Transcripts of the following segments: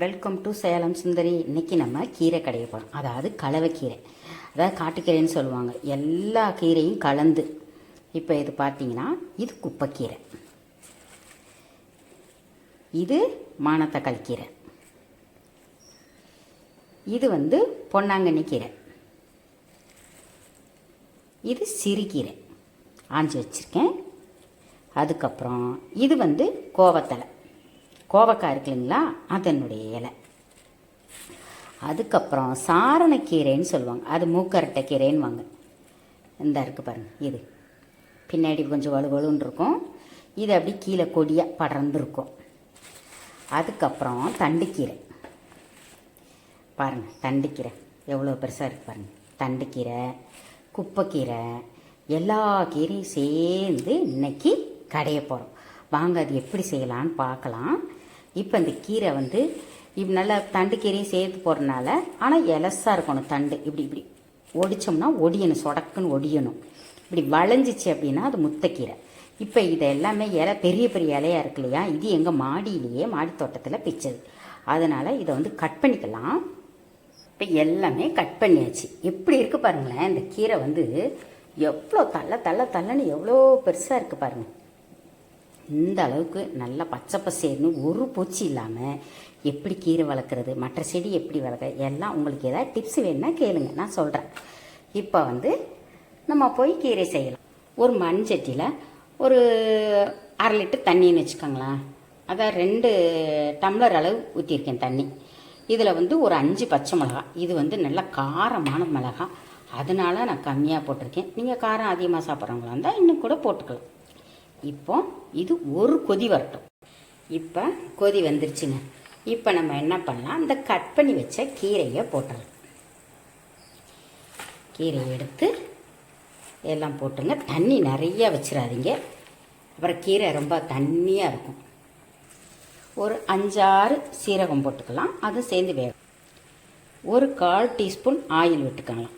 Welcome to Salem சுந்தரி இன்னைக்கு நம்ம கீரை கடைய போகிறோம் அதாவது கலவைக்கீரை. அதாவது காட்டுக்கீரைன்னு சொல்லுவாங்க. எல்லா கீரையும் கலந்து இப்போ இது பார்த்தீங்கன்னா இது குப்பைக்கீரை. இது மானத்தக்காளி கீரை. இது வந்து பொன்னாங்கண்ணி கீரை. இது சிறுகீரை. ஆஞ்சி வச்சுருக்கேன். அதுக்கப்புறம் இது வந்து கோவத்தலை. கோவக்காய் இருக்கு இல்லைங்களா? அதனுடைய இலை. அதுக்கப்புறம் சாரணக்கீரைன்னு சொல்லுவாங்க. அது மூக்கரட்டை கீரைன்னு வாங்க இந்த இருக்குது பாருங்கள் இது. பின்னாடி கொஞ்சம் வலுவலுன்னு இருக்கும். இது அப்படி கீழே கொடியாக படர்ந்துருக்கும். அதுக்கப்புறம் தண்டுக்கீரை. பாருங்கள் தண்டுக்கீரை. எவ்வளோ பெருசாக இருக்குது பாருங்கள் தண்டுக்கீரை குப்பைக்கீரை எல்லா கீரையும் சேர்ந்து இன்னைக்கு கடைய போகிறோம் வாங்க அது எப்படி செய்யலான்னு பார்க்கலாம். இப்போ இந்த கீரை வந்து இப்போ நல்லா தண்டு கீரையும் சேர்த்து போடுறனால ஆனால் எலசாக இருக்கணும் தண்டு. இப்படி இப்படி. ஒடிச்சோம்னா ஒடியணும் சொடக்குன்னு ஒடியணும். இப்படி வளைஞ்சிச்சு அப்படின்னா அது முத்தக்கீரை. இப்போ இதை எல்லாமே இலை பெரிய பெரிய இலையாக இருக்கு இல்லையா? இது எங்கள் மாடியிலேயே மாடி தோட்டத்தில் பிச்சது. அதனால் இதை வந்து கட் பண்ணிக்கலாம். இப்போ எல்லாமே கட் பண்ணியாச்சு. எப்படி இருக்குது பாருங்களேன் இந்த கீரை வந்து எவ்வளோ தள்ள தள்ள தள்ளன்னு எவ்வளோ பெருசாக இருக்குது பாருங்கள் இந்த அளவுக்கு நல்லா பச்சை பசேர்னு ஒரு பூச்சி இல்லாமல் எப்படி கீரை வளர்க்குறது மற்ற செடி எப்படி வளர்க்குறது எல்லாம் உங்களுக்கு ஏதாவது டிப்ஸ் வேணுன்னா கேளுங்க. நான் சொல்கிறேன் இப்போ வந்து நம்ம போய் கீரை செய்யலாம். ஒரு மண் சட்டியில் ஒரு அரை லிட்டர் தண்ணின்னு வச்சுக்கோங்களேன். அதான் ரெண்டு டம்ளர் அளவு ஊற்றியிருக்கேன் தண்ணி. இதில் வந்து ஒரு அஞ்சு பச்சை மிளகா. இது வந்து நல்ல காரமான மிளகா. அதனால நான் கம்மியாக போட்டிருக்கேன். நீங்கள் காரம் அதிகமாக சாப்பிட்றவங்களா இருந்தால் இன்னும் கூட போட்டுக்கலாம். இப்போ இது ஒரு கொதி வரட்டும். இப்போ கொதி வந்துருச்சுங்க. இப்போ நம்ம என்ன பண்ணலாம்? இந்த கட் பண்ணி வச்ச கீரையை போட்டுடலாம் கீரையை எடுத்து எல்லாம் போட்டுங்க. தண்ணி நிறைய வச்சிடாதீங்க. அப்புறம் கீரை ரொம்ப தண்ணியாக இருக்கும். ஒரு அஞ்சாறு சீரகம் போட்டுக்கலாம். அது சேர்ந்து வேகும் ஒரு கால் டீஸ்பூன் ஆயில் விட்டுக்கலாம்.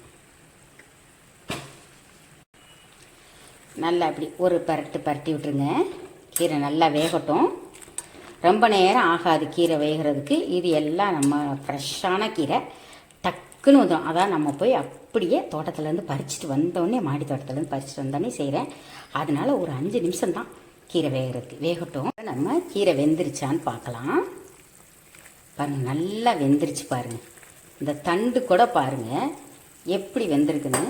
நல்லா இப்படி ஒரு பரட்டு பரட்டி விட்டுருங்க. கீரை நல்லா வேகட்டும். ரொம்ப நேரம் ஆகாது கீரை வேகிறதுக்கு. இது எல்லாம் நம்ம ஃப்ரெஷ்ஷான கீரை. டக்குன்னு வந்துடும் அதான் நம்ம போய் அப்படியே தோட்டத்துலேருந்து பறிச்சுட்டு வந்தோடனே மாடி தோட்டத்துலேருந்து பறிச்சுட்டு வந்தோடனே செய்கிறேன் அதனால் ஒரு அஞ்சு நிமிஷம் தான் கீரை வேகிறதுக்கு. வேகட்டும். நம்ம கீரை வெந்துருச்சான்னு பார்க்கலாம். பாருங்கள் நல்லா வெந்துருச்சு பாருங்கள் இந்த தண்டு கூட பாருங்கள் எப்படி வெந்திருக்குன்னு.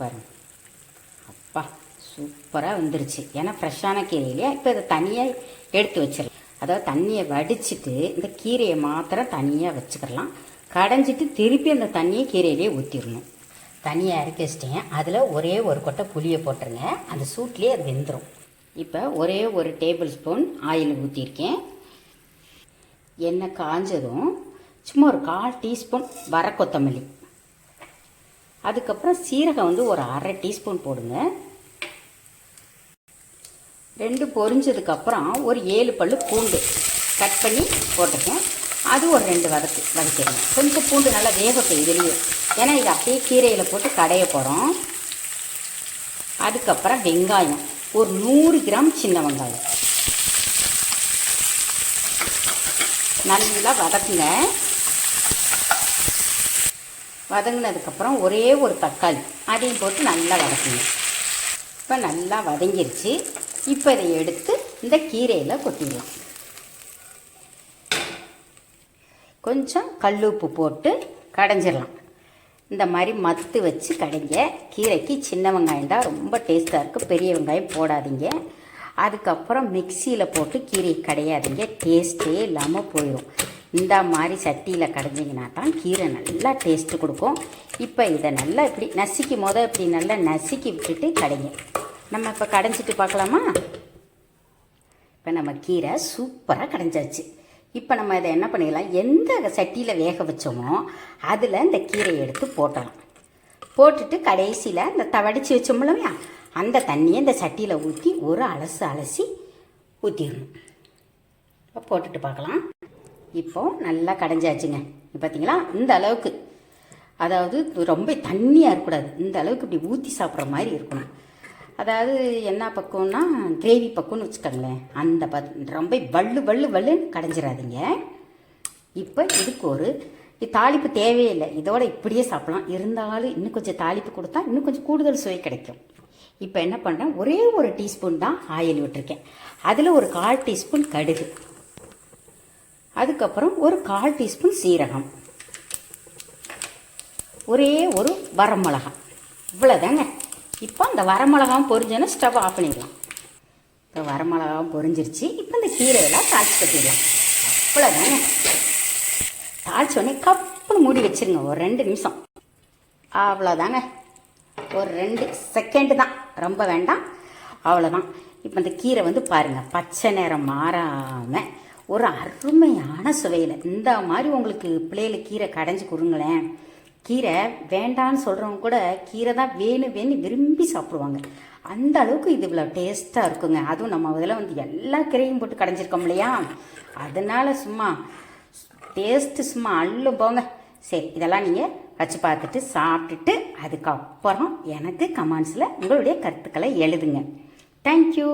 பாருங்க. அப்பா சூப்பராக வந்துருச்சு. ஏன்னா ஃப்ரெஷ்ஷான கீரை இல்லையா இப்போ இதை தனியாக எடுத்து வச்சிடலாம். அதாவது தண்ணியை வடிச்சிட்டு இந்த கீரையை மாத்திரம் தனியாக வச்சுக்கிடலாம். கடைஞ்சிட்டு திருப்பி அந்த தண்ணியை கீரையிலே ஊற்றிடணும் தனியாக இறக்கி வச்சிட்டேன். அதில் ஒரே ஒரு கொட்டை புளியை போட்டுருங்க. அந்த சூட்லேயே அது வெந்துடும் இப்போ ஒரே ஒரு டேபிள் ஸ்பூன் ஆயில் ஊற்றிருக்கேன் எண்ணெய் காஞ்சதும் சும்மா ஒரு கால் டீஸ்பூன் வர கொத்தமல்லி. அதுக்கப்புறம் சீரகம் வந்து ஒரு அரை டீஸ்பூன் போடுங்க. ரெண்டு பொரிஞ்சதுக்கப்புறம் ஒரு ஏழு பல்லு பூண்டு கட் பண்ணி போட்டிருக்கேன் அது ஒரு ரெண்டு வதக்கு வதக்கிடுங்க கொஞ்சம் பூண்டு நல்லா வேகட்டும் இதுலேயே ஏன்னா இது அப்படியே கீரையில் போட்டு கடைய போகிறோம் அதுக்கப்புறம் வெங்காயம். ஒரு நூறு கிராம் சின்ன வெங்காயம். நல்லா வதக்குங்க. வதங்கினதுக்கப்புறம் ஒரே ஒரு தக்காளி. அதையும் போட்டு நல்லா வதக்கணும் இப்போ நல்லா வதங்கிருச்சு. இப்போ இதை எடுத்து இந்த கீரையில் கொட்டிடலாம். கொஞ்சம் கல் உப்பு போட்டு கடைஞ்சிடலாம். இந்த மாதிரி மத்து வச்சு கடைங்க. கீரைக்கு சின்ன வெங்காயம் தான் ரொம்ப டேஸ்ட்டாக இருக்குது பெரிய வெங்காயம் போடாதீங்க. அதுக்கப்புறம் மிக்சியில் போட்டு கீரை கடையாதீங்க. டேஸ்ட்டே இல்லாமல் போயிடும் இந்த மாதிரி சட்டியில் கடைஞ்சிங்கன்னா தான் கீரை நல்லா டேஸ்ட்டு கொடுக்கும். இப்போ இதை நல்லா இப்படி நசுக்கும் போது இப்படி நல்லா நசுக்கி விட்டுட்டு கடைங்க. நம்ம இப்போ கடைஞ்சிட்டு பார்க்கலாமா? இப்போ நம்ம கீரை சூப்பராக கடைஞ்சாச்சு. இப்போ நம்ம இதை என்ன பண்ணிடலாம்? எந்த சட்டியில் வேக வச்சோமோ அதில் இந்த கீரையை எடுத்து போட்டலாம். போட்டுட்டு கடைசியில் இந்த தவடிச்சு வச்சோம்லையா அந்த தண்ணியை இந்த சட்டியில் ஊற்றி ஒரு அலசு அலசி ஊற்றிடணும் இப்போ போட்டுட்டு பார்க்கலாம். இப்போது நல்லா கடைஞ்சாச்சுங்க. பார்த்தீங்களா இந்த அளவுக்கு. அதாவது ரொம்ப தண்ணியாக இருக்கக்கூடாது. இந்த அளவுக்கு இப்படி ஊற்றி சாப்பிட்ற மாதிரி இருக்கணும். அதாவது என்ன பக்கம்னா கிரேவி பக்கம்னு வச்சுக்கோங்களேன். அந்த பத் ரொம்ப வள்ளு வள்ளு வள்ளுன்னு கடைஞ்சிடாதீங்க இப்போ இதுக்கு ஒரு தாளிப்பு தேவையில்லை இதோட இப்படியே சாப்பிடலாம். இருந்தாலும் இன்னும் கொஞ்சம் தாளிப்பு கொடுத்தா இன்னும் கொஞ்சம் கூடுதல் சுவை கிடைக்கும். இப்போ என்ன பண்ணுறேன் ஒரே ஒரு டீஸ்பூன் தான் ஆயில் விட்டுருக்கேன். அதில் ஒரு கால் டீஸ்பூன் கடுகு. அதுக்கப்புறம் ஒரு கால் டீஸ்பூன் சீரகம். ஒரே ஒரு வரமிளகா இவ்வளோதாங்க இப்போ அந்த வரமிளகாவும் பொரிஞ்சோன்னா ஸ்டவ் ஆஃப் பண்ணிடலாம். இப்போ வரமிளகாவும் பொரிஞ்சிருச்சு. இப்போ இந்த கீரையெல்லாம் தாளிச்சு கட்டிடலாம். அவ்வளோதாங்க தாளிச்சோடனே கப்புன்னு மூடி வச்சிருங்க. ஒரு ரெண்டு நிமிஷம். அவ்வளோதாங்க ஒரு ரெண்டு செகண்டு தான். ரொம்ப வேண்டாம். அவ்வளோதான் இப்போ இந்த கீரை வந்து பாருங்கள் பச்சை நிறம் மாறாமல் ஒரு அருமையான சுவையில். இந்த மாதிரி உங்களுக்கு பிள்ளைகளுக்கு கீரை கடைஞ்சி கொடுங்களேன். கீரை வேண்டான்னு சொல்கிறவங்க கூட கீரை தான் வேணும் வேணும் விரும்பி சாப்பிடுவாங்க. அந்த அளவுக்கு இது இவ்வளோ டேஸ்ட்டாக இருக்குங்க. அதுவும் நம்ம அதில் வந்து எல்லா கீரையும் போட்டு கடைஞ்சிருக்கோம் இல்லையா? அதனால் சும்மா டேஸ்ட்டு சும்மா அள்ளு போங்க. சரி இதெல்லாம் நீங்கள் வச்சு பார்த்துட்டு சாப்பிட்டுட்டு அதுக்கப்புறம் எனக்கு கமெண்ட்ஸில் உங்களுடைய கருத்துக்களை எழுதுங்க. தேங்க்யூ